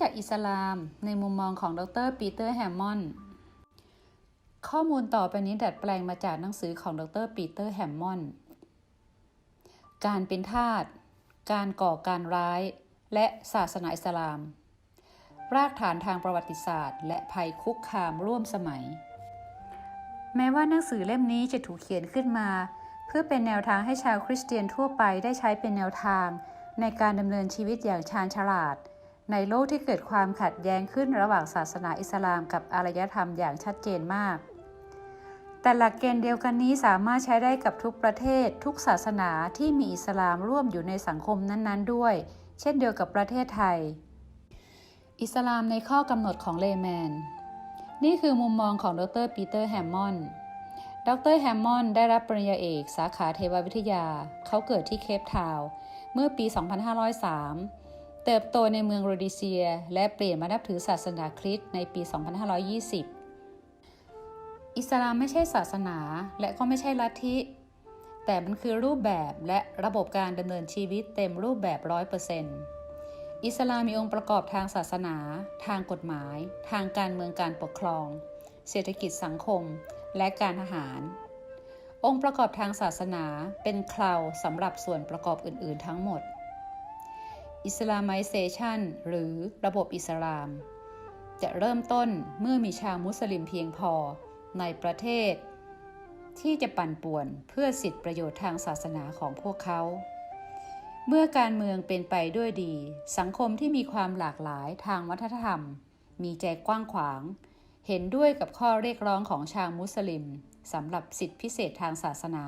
จักอิสลาม ในมุมมองของดรปีเตอร์แฮมมอนด์ข้อมูลต่อไปนี้ดัดแปลงมาจากหนังสือของดรปีเตอร์แฮมมอนด์การเป็นทาส การก่อการร้าย และศาสนาอิสลาม รากฐานทางประวัติศาสตร์ และภัยคุกคามร่วมสมัย แม้ว่าหนังสือเล่มนี้จะถูกเขียนขึ้นมา เพื่อเป็นแนวทางให้ชาวคริสเตียนทั่วไปได้ใช้เป็นแนวทาง ในการดำเนินชีวิตอย่างชาญฉลาด ในโลกที่เกิดความขัดแย้งขึ้นระหว่างศาสนาอิสลามกับอารยธรรมอย่างชัดเจนมาก แต่หลักเกณฑ์เดียวกันนี้สามารถใช้ได้กับทุกประเทศ ทุกศาสนาที่มีอิสลามร่วมอยู่ในสังคมนั้นๆ ด้วย เช่นเดียวกับประเทศไทย อิสลามในข้อกำหนดของเลแมน นี่คือมุมมองของดรปีเตอร์แฮมมอนด์ดรแฮมมอนด์ได้รับปริญญาเอก สาขาเทววิทยา เขาเกิดที่เคปทาวน์เมื่อปี 2503 เติบโตในเมืองโรดิเซีย และเปลี่ยนมานับถือศาสนาคริสต์ในปี 2520 อิสลามไม่ใช่ศาสนาและก็ไม่ใช่ลัทธิ แต่มันคือรูปแบบและระบบการดำเนินชีวิตเต็มรูปแบบ100%อิสลามมีองค์ประกอบทางศาสนา ทางกฎหมาย ทางการเมืองการปกครอง เศรษฐกิจสังคม และการทหาร องค์ประกอบทางศาสนาเป็นคลาวสำหรับส่วนประกอบอื่น ๆ ทั้งหมด อิสลามไมเซชันหรือระบบอิสลาม จะเริ่มต้นเมื่อมีชาวมุสลิมเพียงพอในประเทศ ที่จะปั่นป่วนเพื่อสิทธิประโยชน์ทางศาสนาของพวกเขา เมื่อการเมืองเป็นไปด้วยดี สังคมที่มีความหลากหลายทางวัฒนธรรม มีใจกว้างขวาง เห็นด้วยกับข้อเรียกร้องของชาวมุสลิมสำหรับสิทธิพิเศษทางศาสนา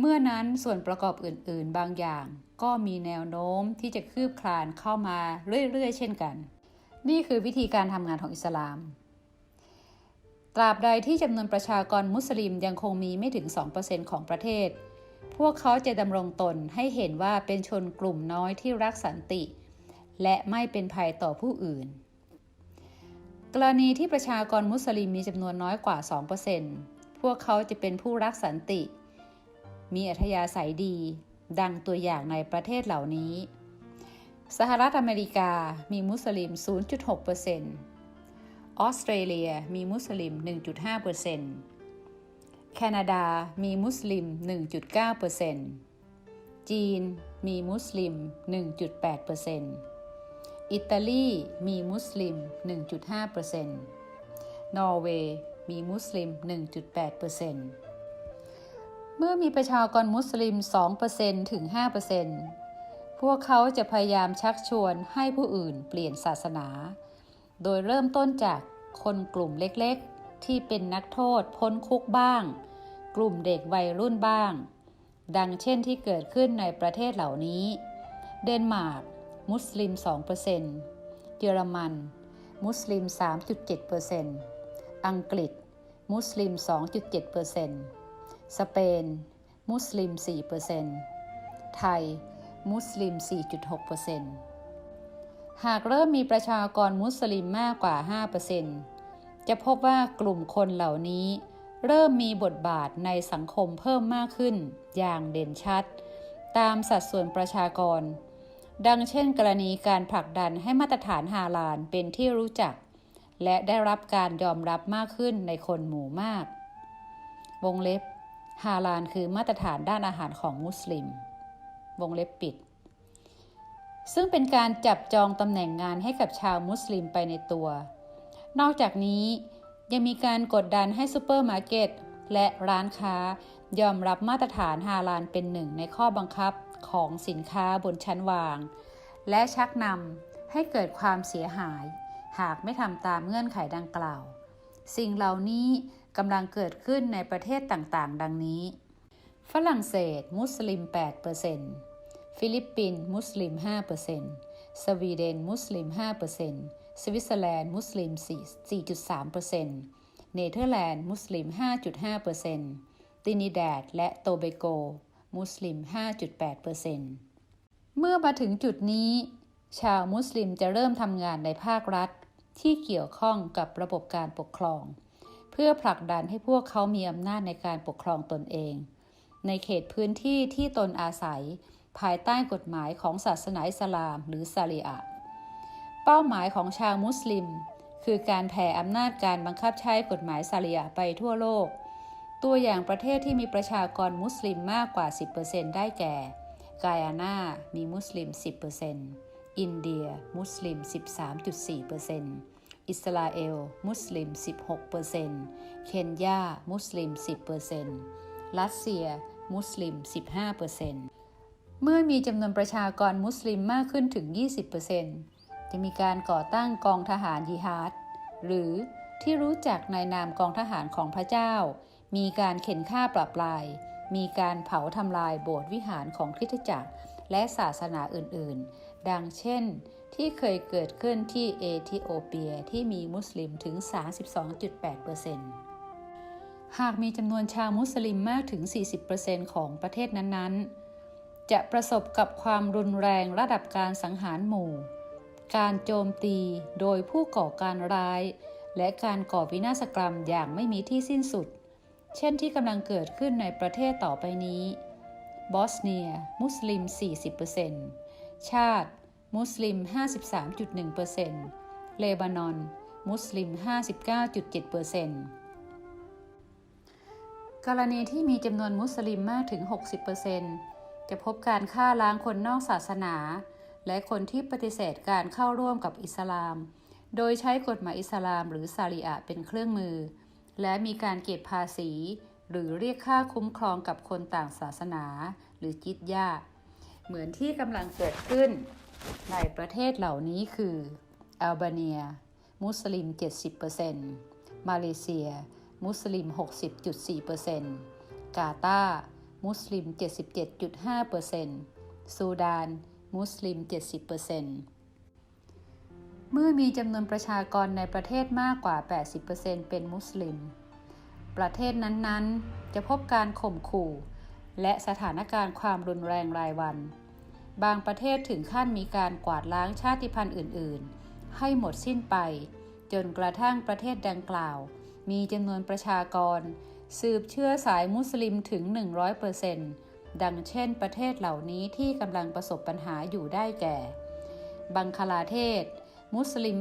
เมื่อนั้นส่วนประกอบอื่นๆ บางอย่าง ก็มีแนวโน้มที่จะคืบคลานเข้ามาเรื่อยๆ เช่นกัน นี่คือวิธีการทำงานของอิสลาม ตราบใดที่จำนวนประชากรมุสลิมยังคงมีไม่ถึง 2%ของประเทศ พวกเขาจะดำรงตนให้เห็นว่าเป็นชนกลุ่มน้อยที่รักสันติ และไม่เป็นภัยต่อผู้อื่น กรณีที่ประชากรมุสลิมมีจำนวนน้อยกว่า 2%พวกเขาจะเป็นผู้รักสันติ มีอัธยาศัยดี ดังตัวอย่างในประเทศเหล่านี้ สหรัฐอเมริกามีมุสลิม 0.6%ออสเตรเลียมีมุสลิม 1.5%แคนาดามีมุสลิม 1.9%จีนมีมุสลิม 1.8%อิตาลีมีมุสลิม 1.5%นอร์เวย์มีมุสลิม 1.8% เมื่อมีประชากรมุสลิม 2%ถึง 5%พวกเขาจะพยายามชักชวนให้ผู้อื่นเปลี่ยนศาสนา โดยเริ่มต้นจากคนกลุ่มเล็กๆ ที่เป็นนักโทษพ้นคุกบ้าง กลุ่มเด็กวัยรุ่นบ้าง ดังเช่นที่เกิดขึ้นในประเทศเหล่านี้ เดนมาร์ก มุสลิม 2%เยอรมัน มุสลิม 3.7%อังกฤษ มุสลิม 2.7% สเปน มุสลิม 4%ไทย มุสลิม 4.6%หากเริ่มมีประชากรมุสลิมมากกว่า 5%จะพบว่ากลุ่มคนเหล่านี้ เริ่มมีบทบาทในสังคมเพิ่มมากขึ้น อย่างเด่นชัด ตามสัดส่วนประชากร ดังเช่นกรณีการผลักดันให้มาตรฐานฮาลาลเป็นที่รู้จัก และได้รับการยอมรับมากขึ้นในคนหมู่มาก วงเล็บ ฮาลาลคือมาตรฐานด้านอาหารของมุสลิม วงเล็บปิด ซึ่งเป็นการจับจองตำแหน่งงานให้กับชาวมุสลิมไปในตัว นอกจากนี้ยังมีการกดดันให้ซูเปอร์มาร์เก็ตและร้านค้ายอมรับมาตรฐานฮาลาลเป็นหนึ่งในข้อบังคับของสินค้าบนชั้นวาง และชักนำให้เกิดความเสียหาย หากไม่ทำตามเงื่อนไขดังกล่าว สิ่งเหล่านี้ กำลังเกิดขึ้นในประเทศต่างๆ ดังนี้ ฝรั่งเศส มุสลิม 8%ฟิลิปปินส์มุสลิม 5%สวีเดน มุสลิม 5%สวิตเซอร์แลนด์มุสลิม 4.3%เนเธอร์แลนด์มุสลิม 5.5%ตินิแดดและโตเบโก มุสลิม 5.8%เมื่อมาถึงจุดนี้ชาวมุสลิมจะเริ่มทำงานในภาครัฐที่เกี่ยวข้องกับระบบการปกครอง พื่อผลักดันให้พวกเขามีอำนาจในการปกครองตนเอง ในเขตพื้นที่ที่ตนอาศัย ภายใต้กฎหมายของศาสนาอิสลามหรือซาลีอะเป้าหมายของชาวมุสลิม คือการแผ่อำนาจการบังคับใช้กฎหมายซารียะไปทั่วโลก ตัวอย่างประเทศที่มีประชากรมุสลิมมากกว่า 10%ได้แก่ กายานามีมุสลิม 10%อินเดีย มุสลิม 13.4% อิสราเอล มุสลิม 16%เคนยา มุสลิม 10%รัสเซีย มุสลิม 15%เมื่อมีจำนวนประชากรมุสลิมมากขึ้นถึง 20%จะมีการก่อตั้งกองทหารยิฮาดหรือที่รู้จักในนามกองทหารของพระเจ้า มีการเข็นฆ่าปรับลาย มีการเผาทำลายโบสถ์วิหารของคริสตจักรและศาสนาอื่นๆ ดังเช่น ที่เคยเกิดขึ้นที่เอธิโอเปียที่มีมุสลิมถึง 32.8%หากมีจำนวนชาวมุสลิมมากถึง 40%ของประเทศนั้นๆ จะประสบกับความรุนแรงระดับการสังหารหมู่ การโจมตีโดยผู้ก่อการร้าย และการก่อวินาศกรรมอย่างไม่มีที่สิ้นสุด เช่นที่กำลังเกิดขึ้นในประเทศต่อไปนี้ บอสเนีย มุสลิม 40%ชาติ มุสลิม 53.1%เลบานอน มุสลิม 59.7%กรณีที่มีจำนวนมุสลิมมากถึง 60%จะพบการฆ่าล้างคนนอกศาสนา และคนที่ปฏิเสธการเข้าร่วมกับอิสลาม โดยใช้กฎหมายอิสลามหรือซารีอะเป็นเครื่องมือ และมีการเก็บภาษี หรือเรียกค่าคุ้มครองกับคนต่างศาสนา หรือจิตยาเหมือนที่กำลังเกิดขึ้น ในประเทศเหล่านี้คืออัลเบเนีย มุสลิม 70%มาเลเซีย มุสลิม 60.4%กาตาร์มุสลิม 77.5%ซูดาน มุสลิม 70%เมื่อมีจำนวนประชากรในประเทศมากกว่า 80%เป็นมุสลิม ประเทศนั้นๆ จะพบการข่มขู่ และสถานการณ์ความรุนแรงรายวัน บางประเทศถึงขั้นมีการกวาดล้างชาติพันธุ์อื่น ๆ ให้หมดสิ้นไป จนกระทั่งประเทศดังกล่าว มีจำนวนประชากร สืบเชื้อสายมุสลิมถึง 100%ดังเช่นประเทศเหล่านี้ที่กำลังประสบปัญหาอยู่ได้แก่ บังคลาเทศ มุสลิม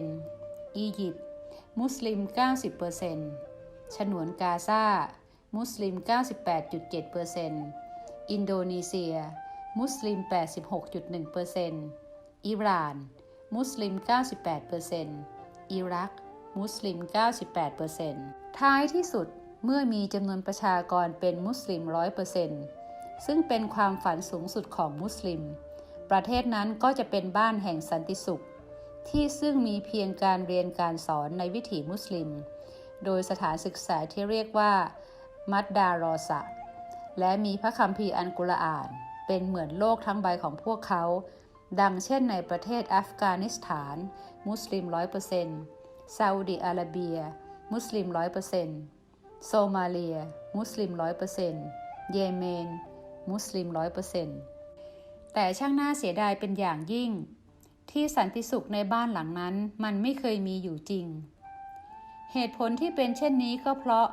83%อียิปต์มุสลิม 90%ฉนวนกาซามุสลิม 98.7%อินโดนีเซีย มุสลิม 86.1%อิหร่าน มุสลิม 98%อิรัก มุสลิม 98%ท้ายที่สุดเมื่อมีจำนวนประชากรเป็นมุสลิม 100%ซึ่งเป็นความฝันสูงสุดของมุสลิม ประเทศนั้นก็จะเป็นบ้านแห่งสันติสุข ที่ซึ่งมีเพียงการเรียนการสอนในวิถีมุสลิม โดยสถานศึกษาที่เรียกว่า มัดดารอสะ และมีพระคัมภีร์อันกุรอาน เป็นเหมือนโลกทั้งใบของพวกเขา ดังเช่นในประเทศอัฟกานิสถาน มุสลิม100%ซซาอุดิอาระเบีย มุสลิม100%โซมาเลีย มุสลิม100%เยเมน มุสลิม100%แต่ช่างน่าเสียดายเป็นอย่างยิ่ง ที่สันติสุขในบ้านหลังนั้นมันไม่เคยมีอยู่จริง เหตุผลที่เป็นเช่นนี้ก็เพราะ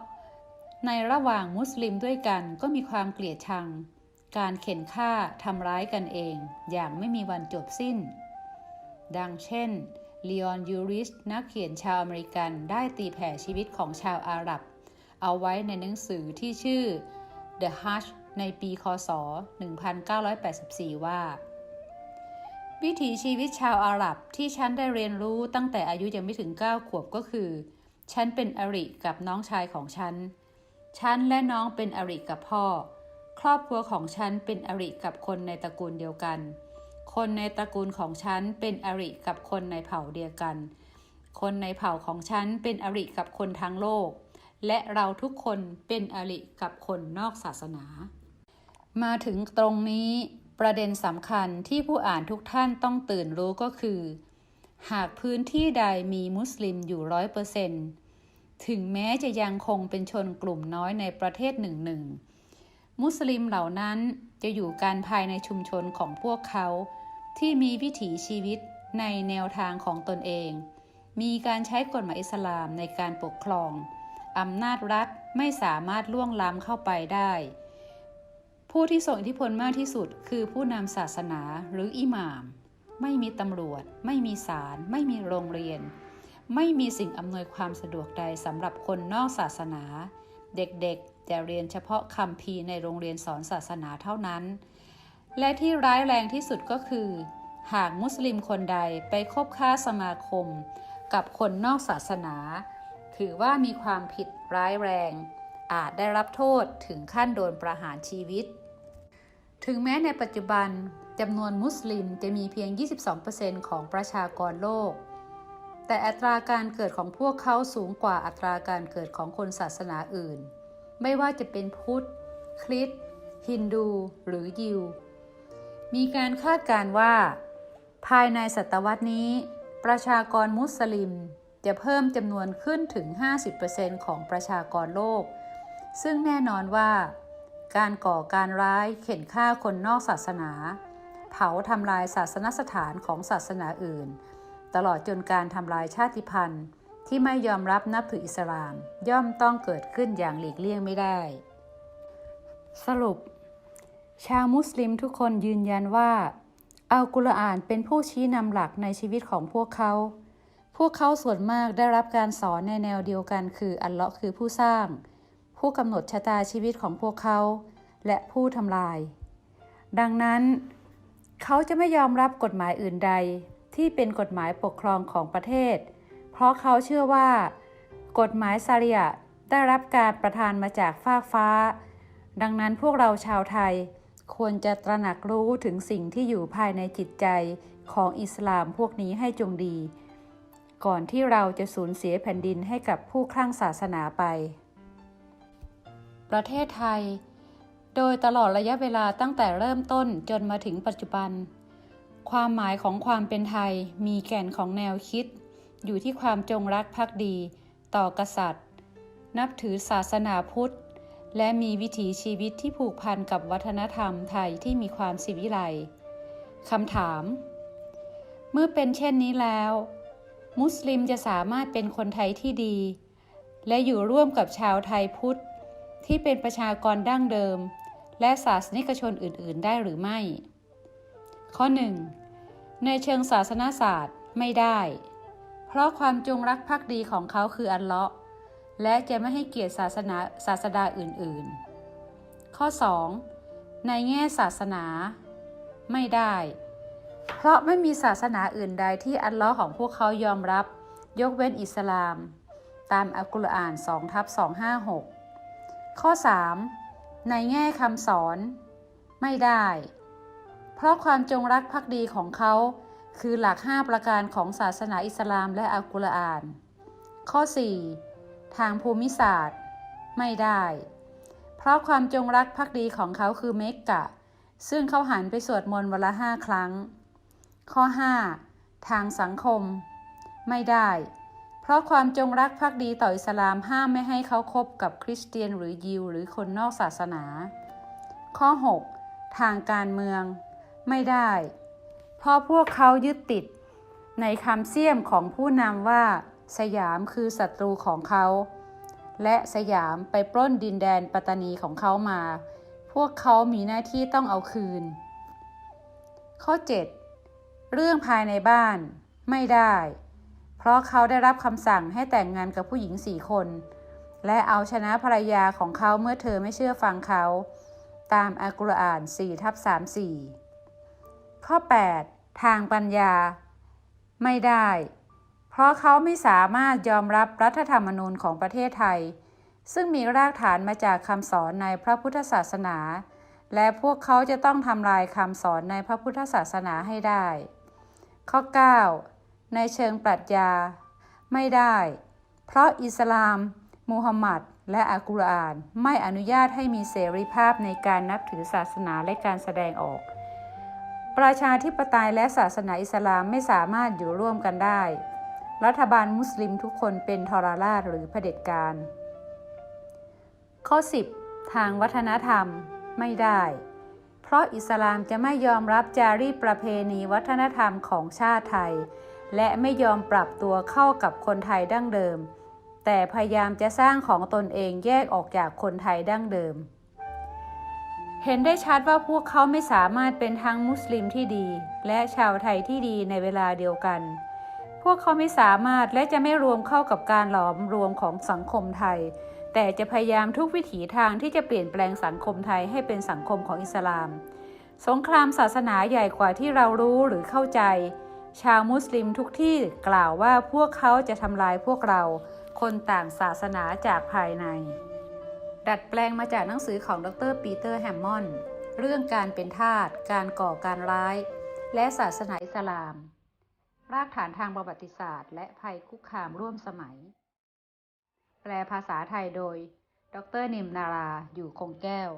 ในระหว่างมุสลิมด้วยกันก็มีความเกลียดชัง การเข็นฆ่าทำร้ายกันเองอย่างไม่มีวันจบสิ้น ดังเช่นลีออนยูริสนักเขียนชาวอเมริกันได้ตีแผ่ชีวิตของชาวอาหรับ เอาไว้ในหนังสือที่ชื่อ The Hush ในปีคศ 1984 ว่า วิถีชีวิตชาวอาหรับที่ฉันได้เรียนรู้ตั้งแต่อายุยังไม่ถึง 9 ขวบก็คือ ฉันเป็นอริกับน้องชายของฉัน ฉันและน้องเป็นอริกับพ่อ ครอบครัวของฉันเป็นอริกับคนในตระกูลเดียวกัน คนในตระกูลของฉันเป็นอริกับคนในเผ่าเดียวกัน คนในเผ่าของฉันเป็นอริกับคนทั้งโลก และเราทุกคนเป็นอริกับคนนอกศาสนา มาถึงตรงนี้ประเด็นสำคัญที่ผู้อ่านทุกท่านต้องตื่นรู้ก็คือ หากพื้นที่ใดมีมุสลิมอยู่ร้อยเปอร์เซนต์ถึงแม้จะยังคงเป็นชนกลุ่มน้อยในประเทศหนึ่งหนึ่ง มุสลิมเหล่านั้นจะอยู่กันภายในชุมชนของพวกเขา ที่มีวิถีชีวิตในแนวทางของตนเอง มีการใช้กฎหมายอิสลามในการปกครองอำนาจรัฐไม่สามารถล่วงล้ำเข้าไปได้ ผู้ที่ส่งอิทธิพลมากที่สุดคือผู้นำศาสนาหรืออิหม่าม ไม่มีตำรวจ ไม่มีศาลไม่มีโรงเรียน ไม่มีสิ่งอำนวยความสะดวกใดสำหรับคนนอกศาสนา เด็กๆ จะเรียนเฉพาะคำพีในโรงเรียนสอนศาสนาเท่านั้น และที่ร้ายแรงที่สุดก็คือ หากมุสลิมคนใดไปคบค้าสมาคม กับคนนอกศาสนา ถือว่ามีความผิดร้ายแรง อาจได้รับโทษถึงขั้นโดนประหารชีวิต ถึงแม้ในปัจจุบันจำนวนมุสลิมจะมีเพียง 22%ของประชากรโลก แต่อัตราการเกิดของพวกเขาสูงกว่าอัตราการเกิดของคนศาสนาอื่น ไม่ว่าจะเป็นพุทธ คริสต์ฮินดู หรือยิว มีการคาดการ์ว่า ภายในศตวรรษนี้ ประชากรมุสลิมจะเพิ่มจำนวนขึ้นถึง 50%ของประชากรโลก ซึ่งแน่นอนว่า การก่อการร้ายเข็นฆ่าคนนอกศาสนา เผาทำลายศาสนสถานของศาสนาอื่น ตลอดจนการทำลายชาติพันธุ์ ที่ไม่ยอมรับนับถืออิสลาม ย่อมต้องเกิดขึ้นอย่างหลีกเลี่ยงไม่ได้ สรุป ชาวมุสลิมทุกคนยืนยันว่าอัลกุรอานเป็นผู้ชี้นำหลักในชีวิตของพวกเขา พวกเขาส่วนมากได้รับการสอนในแนวเดียวกันคืออัลเลาะห์คือผู้สร้าง ผู้กำหนดชะตาชีวิตของพวกเขา และผู้ทำลาย ดังนั้น เขาจะไม่ยอมรับกฎหมายอื่นใดที่เป็นกฎหมายปกครองของประเทศ ราะเขาเชื่อว่า กฎหมายซาริยะได้รับการประทานมาจากฟากฟ้า ดังนั้นพวกเราชาวไทย ควรจะตระหนักรู้ถึงสิ่งที่อยู่ภายในจิตใจของอิสลามพวกนี้ให้จงดี ก่อนที่เราจะสูญเสียแผ่นดินให้กับผู้คลั่งศาสนาไป ประเทศไทย โดยตลอดระยะเวลาตั้งแต่เริ่มต้นจนมาถึงปัจจุบัน ความหมายของความเป็นไทยมีแก่นของแนวคิด อยู่ที่ความจงรักภักดี ต่อกษัตริย์ นับถือศาสนาพุทธ และมีวิถีชีวิตที่ผูกพันกับวัฒนธรรมไทยที่มีความสิวิไลคำถาม เมื่อเป็นเช่นนี้แล้ว มุสลิมจะสามารถเป็นคนไทยที่ดี และอยู่ร่วมกับชาวไทยพุทธ ที่เป็นประชากรดั้งเดิม และศาสนิกชนอื่น ๆ ได้หรือไม่ ข้อ 1. ในเชิงศาสนาศาสตร์ไม่ได้ เพราะความจงรักภักดีของเขาคืออัลเลาะห์และจะไม่ให้เกียรติศาสนาศาสดาอื่นๆ ข้อ 2. ในแง่ศาสนา ไม่ได้ เพราะไม่มีศาสนาอื่นใดที่อัลเลอฮ์ของพวกเขายอมรับ ยกเว้นอิสลาม ตามอัลกุรอาน2ทับ256 ข้อ 3. ในแง่คำสอน ไม่ได้ เพราะความจงรักภักดีของเขา คือหลัก 5 ประการของศาสนาอิสลามและอัลกุรอาน ข้อ 4. ทางภูมิศาสตร์ ไม่ได้ เพราะความจงรักภักดีของเขาคือเมกกะ ซึ่งเขาหันไปสวดมนต์วันละห้าครั้ง ข้อ 5. ทางสังคม ไม่ได้ เพราะความจงรักภักดีต่ออิสลามห้ามไม่ให้เขาคบกับคริสเตียนหรือยิวหรือคนนอกศาสนา ข้อ 6. ทางการเมือง ไม่ได้ เพราะพวกเขายึดติด ในคำเสี่ยมของผู้นำว่า สยามคือศัตรูของเขา และสยามไปปล้นดินแดนปัตตานีของเขามา พวกเขามีหน้าที่ต้องเอาคืน ข้อ 7. เรื่องภายในบ้านไม่ได้ เพราะเขาได้รับคำสั่งให้แต่งงานกับผู้หญิงสี่คน และเอาชนะภรรยาของเขาเมื่อเธอไม่เชื่อฟังเขา ตามอัลกุรอาน4ทับ34 ข้อ 8. ทางปัญญา ไม่ได้ เพราะเขาไม่สามารถยอมรับรัฐธรรมนูญของประเทศไทย ซึ่งมีรากฐานมาจากคำสอนในพระพุทธศาสนา และพวกเขาจะต้องทำลายคำสอนในพระพุทธศาสนาให้ได้ ข้อ 9. ในเชิงปรัชญา ไม่ได้ เพราะอิสลามมูฮัมหมัดและอัลกุรอานไม่อนุญาตให้มีเสรีภาพในการนับถือศาสนาและการแสดงออก ประชาธิปไตยและศาสนาอิสลามไม่สามารถอยู่ร่วมกันได้ รัฐบาลมุสลิมทุกคนเป็นทรราชหรือเผด็จการ ข้อ 10 ทางวัฒนธรรมไม่ได้ เพราะอิสลามจะไม่ยอมรับจารีตประเพณีวัฒนธรรมของชาติไทย และไม่ยอมปรับตัวเข้ากับคนไทยดั้งเดิม แต่พยายามจะสร้างของตนเองแยกออกจากคนไทยดั้งเดิม เห็นได้ชัดว่าพวกเขาไม่สามารถเป็นทั้งมุสลิมที่ดี และชาวไทยที่ดีในเวลาเดียวกัน พวกเขาไม่สามารถและจะไม่รวมเข้ากับการหลอมรวมของสังคมไทย แต่จะพยายามทุกวิถีทางที่จะเปลี่ยนแปลงสังคมไทยให้เป็นสังคมของอิสลาม สงครามศาสนาใหญ่กว่าที่เรารู้หรือเข้าใจ ชาวมุสลิมทุกที่กล่าวว่าพวกเขาจะทำลายพวกเรา คนต่างศาสนาจากภายใน ดัดแปลงมาจากหนังสือของดรปีเตอร์แฮมมอนด์เรื่องการเป็นทาส การก่อการร้าย และศาสนาอิสลาม รากฐานทางประวัติศาสตร์ และภัยคุกคามร่วมสมัย แปลภาษาไทยโดย ดรนิมนารา อยู่คงแก้ว